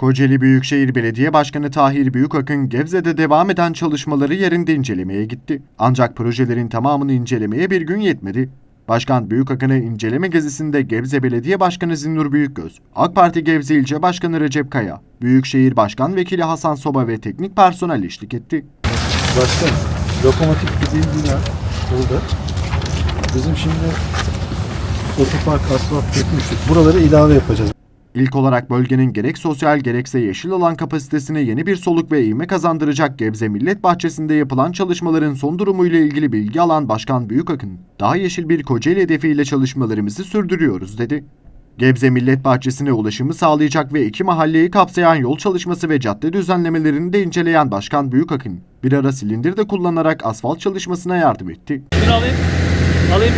Kocaeli Büyükşehir Belediye Başkanı Tahir Büyükakın Gebze'de devam eden çalışmaları yerinde incelemeye gitti. Ancak projelerin tamamını incelemeye bir gün yetmedi. Başkan Büyükakın'ı inceleme gezisinde Gebze Belediye Başkanı Zinnur Büyükgöz, AK Parti Gebze İlçe Başkanı Recep Kaya, Büyükşehir Başkan Vekili Hasan Soba ve teknik personel eşlik etti. Başkan, lokomotif dediğim bina burada. Bizim şimdi otopark asfalt dökmüştük. Buraları ilave yapacağız. İlk olarak bölgenin gerek sosyal gerekse yeşil alan kapasitesine yeni bir soluk ve ivme kazandıracak Gebze Millet Bahçesi'nde yapılan çalışmaların son durumuyla ilgili bilgi alan Başkan Büyükakın, daha yeşil bir Kocaeli hedefiyle çalışmalarımızı sürdürüyoruz dedi. Gebze Millet Bahçesi'ne ulaşımı sağlayacak ve iki mahalleyi kapsayan yol çalışması ve cadde düzenlemelerini de inceleyen Başkan Büyükakın, bir ara silindir de kullanarak asfalt çalışmasına yardım etti. Bunu alayım. Alayım.